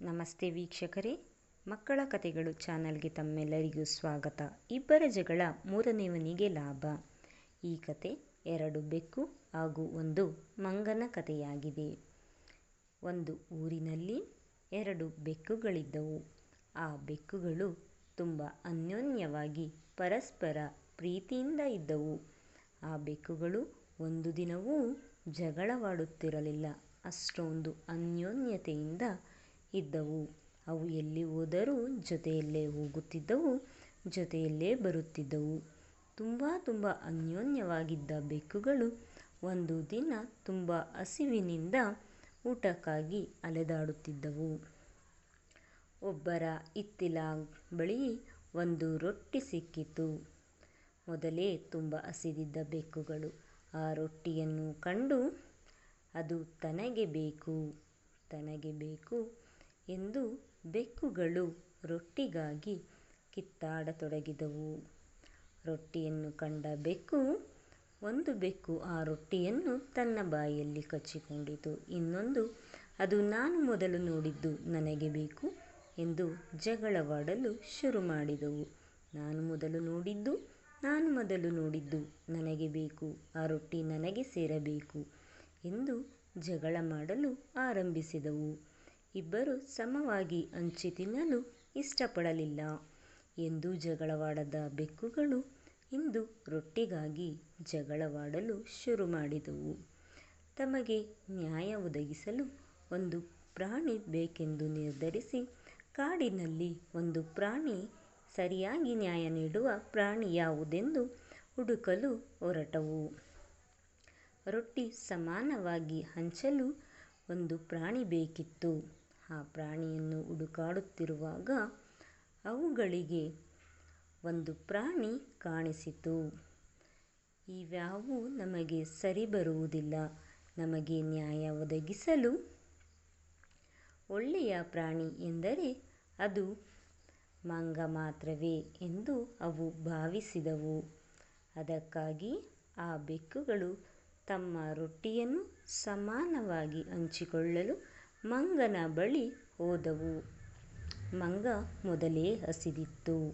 ನಮಸ್ತೆ ವೀಕ್ಷಕರೇ. ಮಕ್ಕಳ ಕಥೆಗಳು ಚಾನಲ್ಗೆ ತಮ್ಮೆಲ್ಲರಿಗೂ ಸ್ವಾಗತ. ಇಬ್ಬರ ಜಗಳ ಮೂರನೆಯವನಿಗೆ ಲಾಭ. ಈ ಕತೆ ಎರಡು ಬೆಕ್ಕು ಹಾಗೂ ಒಂದು ಮಂಗನ ಕಥೆಯಾಗಿದೆ. ಒಂದು ಊರಿನಲ್ಲಿ ಎರಡು ಬೆಕ್ಕುಗಳಿದ್ದವು. ಆ ಬೆಕ್ಕುಗಳು ತುಂಬ ಅನ್ಯೋನ್ಯವಾಗಿ ಪರಸ್ಪರ ಪ್ರೀತಿಯಿಂದ ಇದ್ದವು. ಆ ಬೆಕ್ಕುಗಳು ಒಂದು ದಿನವೂ ಜಗಳವಾಡುತ್ತಿರಲಿಲ್ಲ. ಅಷ್ಟೊಂದು ಅನ್ಯೋನ್ಯತೆಯಿಂದ ಇದ್ದವು. ಅವು ಎಲ್ಲಿ ಹೋದರೂ ಜೊತೆಯಲ್ಲೇ ಹೋಗುತ್ತಿದ್ದವು, ಜೊತೆಯಲ್ಲೇ ಬರುತ್ತಿದ್ದವು. ತುಂಬ ತುಂಬ ಅನ್ಯೋನ್ಯವಾಗಿದ್ದ ಬೆಕ್ಕುಗಳು ಒಂದು ದಿನ ತುಂಬ ಹಸಿವಿನಿಂದ ಊಟಕ್ಕಾಗಿ ಅಲೆದಾಡುತ್ತಿದ್ದವು. ಒಬ್ಬರ ಹಿತ್ತಿಲ ಬಳಿ ಒಂದು ರೊಟ್ಟಿ ಸಿಕ್ಕಿತು. ಮೊದಲೇ ತುಂಬ ಹಸಿದಿದ್ದ ಬೆಕ್ಕುಗಳು. ಆ ರೊಟ್ಟಿಯನ್ನು ಕಂಡು ಅದು ತನಗೆ ಬೇಕು ತನಗೆ ಬೇಕು ಎಂದು ಬೆಕ್ಕುಗಳು ರೊಟ್ಟಿಗಾಗಿ ಕಿತ್ತಾಡತೊಡಗಿದವು. ರೊಟ್ಟಿಯನ್ನು ಕಂಡ ಬೆಕ್ಕು, ಒಂದು ಬೆಕ್ಕು ಆ ರೊಟ್ಟಿಯನ್ನು ತನ್ನ ಬಾಯಲ್ಲಿ ಕಚ್ಚಿಕೊಂಡಿತು. ಇನ್ನೊಂದು, ಅದು ನಾನು ಮೊದಲು ನೋಡಿದ್ದು ನನಗೆ ಬೇಕು ಎಂದು ಜಗಳವಾಡಲು ಶುರು ಮಾಡಿದವು. ನಾನು ಮೊದಲು ನೋಡಿದ್ದು, ನಾನು ಮೊದಲು ನೋಡಿದ್ದು ನನಗೆ ಬೇಕು, ಆ ರೊಟ್ಟಿ ನನಗೆ ಸೇರಬೇಕು ಎಂದು ಜಗಳ ಮಾಡಲು ಆರಂಭಿಸಿದವು. ಇಬ್ಬರು ಸಮವಾಗಿ ಹಂಚಿ ತಿನ್ನಲು ಇಷ್ಟಪಡಲಿಲ್ಲ. ಎಂದು ಜಗಳವಾಡದ ಬೆಕ್ಕುಗಳು ಇಂದು ರೊಟ್ಟಿಗಾಗಿ ಜಗಳವಾಡಲು ಶುರು ಮಾಡಿದವು. ತಮಗೆ ನ್ಯಾಯ ಒದಗಿಸಲು ಒಂದು ಪ್ರಾಣಿ ಬೇಕೆಂದು ನಿರ್ಧರಿಸಿ ಕಾಡಿನಲ್ಲಿ ಒಂದು ಪ್ರಾಣಿ ಸರಿಯಾಗಿ ನ್ಯಾಯ ನೀಡುವ ಪ್ರಾಣಿ ಯಾವುದೆಂದು ಹುಡುಕಲು ಹೊರಟವು. ರೊಟ್ಟಿ ಸಮಾನವಾಗಿ ಹಂಚಲು ಒಂದು ಪ್ರಾಣಿ ಬೇಕಿತ್ತು. ಆ ಪ್ರಾಣಿಯನ್ನು ಹುಡುಕಾಡುತ್ತಿರುವಾಗ ಅವುಗಳಿಗೆ ಒಂದು ಪ್ರಾಣಿ ಕಾಣಿಸಿತು. ಇವ್ಯಾವೂ ನಮಗೆ ಸರಿ ಬರುವುದಿಲ್ಲ. ನಮಗೆ ನ್ಯಾಯ ಒದಗಿಸಲು ಒಳ್ಳೆಯ ಪ್ರಾಣಿ ಎಂದರೆ ಅದು ಮಂಗ ಮಾತ್ರವೇ ಎಂದು ಅವು ಭಾವಿಸಿದವು. ಅದಕ್ಕಾಗಿ ಆ ಬೆಕ್ಕುಗಳು ತಮ್ಮ ರೊಟ್ಟಿಯನ್ನು ಸಮಾನವಾಗಿ ಹಂಚಿಕೊಳ್ಳಲು ಮಂಗನ ಬಳಿ ಹೋದವು. ಮಂಗ ಮೊದಲೇ ಹಸಿದಿತ್ತು.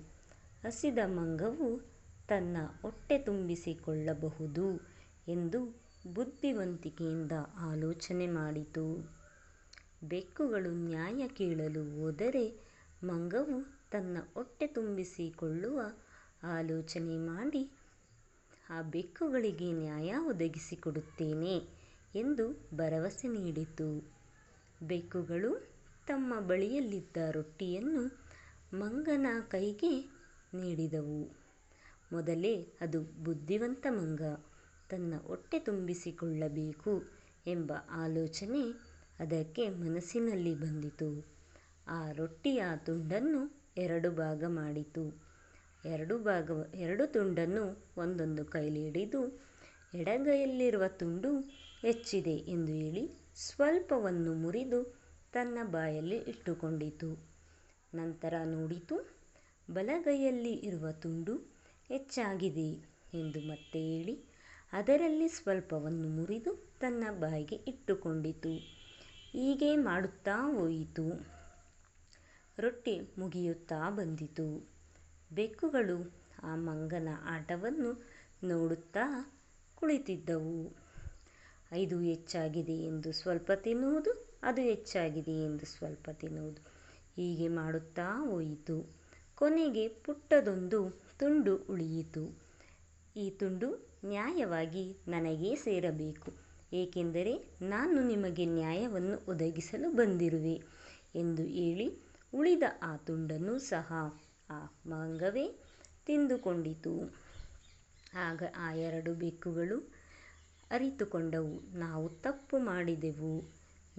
ಹಸಿದ ಮಂಗವು ತನ್ನ ಹೊಟ್ಟೆ ತುಂಬಿಸಿಕೊಳ್ಳಬಹುದು ಎಂದು ಬುದ್ಧಿವಂತಿಕೆಯಿಂದ ಆಲೋಚನೆ ಮಾಡಿತು. ಬೆಕ್ಕುಗಳು ನ್ಯಾಯ ಕೇಳಲು ಹೋದರೆ ಮಂಗವು ತನ್ನ ಹೊಟ್ಟೆ ತುಂಬಿಸಿಕೊಳ್ಳುವ ಆಲೋಚನೆ ಮಾಡಿ, ಆ ಬೆಕ್ಕುಗಳಿಗೆ ನ್ಯಾಯ ಒದಗಿಸಿಕೊಡುತ್ತೇನೆ ಎಂದು ಭರವಸೆ ನೀಡಿತು. ಬೆಕ್ಕುಗಳು ತಮ್ಮ ಬಳಿಯಲ್ಲಿದ್ದ ರೊಟ್ಟಿಯನ್ನು ಮಂಗನ ಕೈಗೆ ನೀಡಿದವು. ಮೊದಲೇ ಅದು ಬುದ್ಧಿವಂತ ಮಂಗ, ತನ್ನ ಹೊಟ್ಟೆ ತುಂಬಿಸಿಕೊಳ್ಳಬೇಕು ಎಂಬ ಆಲೋಚನೆ ಅದಕ್ಕೆ ಮನಸ್ಸಿನಲ್ಲಿ ಬಂದಿತು. ಆ ರೊಟ್ಟಿಯ ತುಂಡನ್ನು ಎರಡು ಭಾಗ ಮಾಡಿತು. ಎರಡು ಭಾಗ, ಎರಡು ತುಂಡನ್ನು ಒಂದೊಂದು ಕೈಲಿ ಹಿಡಿದು ಎಡಗೈಯಲ್ಲಿರುವ ತುಂಡು ಹೆಚ್ಚಿದೆ ಎಂದು ಹೇಳಿ ಸ್ವಲ್ಪವನ್ನು ಮುರಿದು ತನ್ನ ಬಾಯಲ್ಲಿ ಇಟ್ಟುಕೊಂಡಿತು. ನಂತರ ನೋಡಿತು, ಬಲಗೈಯಲ್ಲಿ ಇರುವ ತುಂಡು ಹೆಚ್ಚಾಗಿದೆ ಎಂದು ಮತ್ತೆ ಹೇಳಿ ಅದರಲ್ಲಿ ಸ್ವಲ್ಪವನ್ನು ಮುರಿದು ತನ್ನ ಬಾಯಿಗೆ ಇಟ್ಟುಕೊಂಡಿತು. ಹೀಗೆ ಮಾಡುತ್ತಾ ಹೋಯಿತು. ರೊಟ್ಟಿ ಮುಗಿಯುತ್ತಾ ಬಂದಿತು. ಬೆಕ್ಕುಗಳು ಆ ಮಂಗನ ಆಟವನ್ನು ನೋಡುತ್ತಾ ಕುಳಿತಿದ್ದವು. ಇದು ಹೆಚ್ಚಾಗಿದೆ ಎಂದು ಸ್ವಲ್ಪ ತಿನ್ನುವುದು, ಅದು ಹೆಚ್ಚಾಗಿದೆ ಎಂದು ಸ್ವಲ್ಪ ತಿನ್ನುವುದು. ಹೀಗೆ ಮಾಡುತ್ತಾ ಹೋಯಿತು. ಕೊನೆಗೆ ಪುಟ್ಟದೊಂದು ತುಂಡು ಉಳಿಯಿತು. ಈ ತುಂಡು ನ್ಯಾಯವಾಗಿ ನನಗೆ ಸೇರಬೇಕು, ಏಕೆಂದರೆ ನಾನು ನಿಮಗೆ ನ್ಯಾಯವನ್ನು ಒದಗಿಸಲು ಬಂದಿರುವೆ ಎಂದು ಹೇಳಿ ಉಳಿದ ಆ ತುಂಡನ್ನು ಸಹ ಆ ಮಂಗವೇ ತಿಂದುಕೊಂಡಿತು. ಆಗ ಆ ಎರಡು ಬೆಕ್ಕುಗಳು ಅರಿತುಕೊಂಡವು. ನಾವು ತಪ್ಪು ಮಾಡಿದೆವು.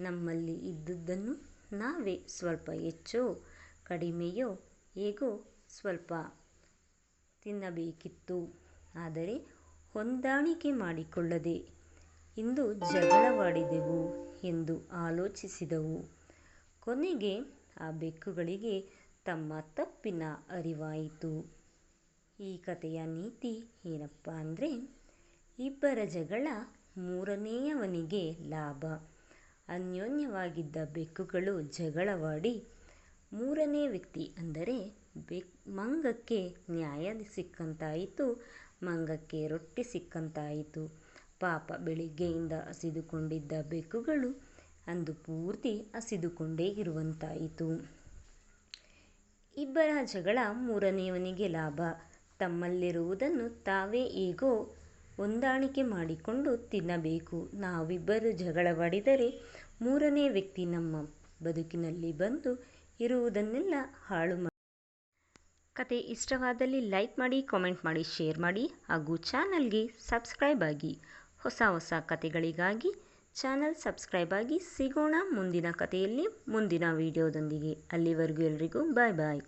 ನಮ್ಮಲ್ಲಿ ಇದ್ದುದನ್ನು ನಾವೇ ಸ್ವಲ್ಪ ಹೆಚ್ಚೋ, ಕಡಿಮೆಯೋ, ಹೇಗೋ ಸ್ವಲ್ಪ ತಿನ್ನಬೇಕಿತ್ತು. ಆದರೆ ಹೊಂದಾಣಿಕೆ ಮಾಡಿಕೊಳ್ಳದೆ ಇಂದು ಜಗಳವಾಡಿದೆವು ಎಂದು ಆಲೋಚಿಸಿದವು. ಕೊನೆಗೆ ಆ ಬೆಕ್ಕುಗಳಿಗೆ ತಮ್ಮ ತಪ್ಪಿನ ಅರಿವಾಯಿತು. ಈ ಕಥೆಯ ನೀತಿ ಏನಪ್ಪ ಅಂದರೆ ಇಬ್ಬರ ಜಗಳ ಮೂರನೆಯವನಿಗೆ ಲಾಭ. ಅನ್ಯೋನ್ಯವಾಗಿದ್ದ ಬೆಕ್ಕುಗಳು ಜಗಳವಾಡಿ ಮೂರನೇ ವ್ಯಕ್ತಿ ಅಂದರೆ ಬೆಕ್, ಮಂಗಕ್ಕೆ ನ್ಯಾಯ ಸಿಕ್ಕಂತಾಯಿತು, ಮಂಗಕ್ಕೆ ರೊಟ್ಟಿ ಸಿಕ್ಕಂತಾಯಿತು. ಪಾಪ ಬೆಳಿಗ್ಗೆಯಿಂದ ಹಸಿದುಕೊಂಡಿದ್ದ ಬೆಕ್ಕುಗಳು ಅಂದು ಪೂರ್ತಿ ಹಸಿದುಕೊಂಡೇ ಇರುವಂತಾಯಿತು. ಇಬ್ಬರ ಜಗಳ ಮೂರನೆಯವನಿಗೆ ಲಾಭ. ತಮ್ಮಲ್ಲಿರುವುದನ್ನು ತಾವೇ ಹೇಗೋ ಹೊಂದಾಣಿಕೆ ಮಾಡಿಕೊಂಡು ತಿನ್ನಬೇಕು. ನಾವಿಬ್ಬರು ಜಗಳವಾಡಿದರೆ ಮೂರನೇ ವ್ಯಕ್ತಿ ನಮ್ಮ ಬದುಕಿನಲ್ಲಿ ಬಂದು ಇರುವುದನ್ನೆಲ್ಲ ಹಾಳು ಮಾಡಿ. ಕತೆ ಇಷ್ಟವಾದಲ್ಲಿ ಲೈಕ್ ಮಾಡಿ, ಕಾಮೆಂಟ್ ಮಾಡಿ, ಶೇರ್ ಮಾಡಿ ಹಾಗೂ ಚಾನಲ್ಗೆ ಸಬ್ಸ್ಕ್ರೈಬ್ ಆಗಿ. ಹೊಸ ಹೊಸ ಕತೆಗಳಿಗಾಗಿ ಚಾನಲ್ ಸಬ್ಸ್ಕ್ರೈಬ್ ಆಗಿ ಸಿಗೋಣ ಮುಂದಿನ ಕಥೆಯಲ್ಲಿ ಮುಂದಿನ ವಿಡಿಯೋದೊಂದಿಗೆ. ಅಲ್ಲಿವರೆಗೂ ಎಲ್ರಿಗೂ ಬಾಯ್ ಬಾಯ್.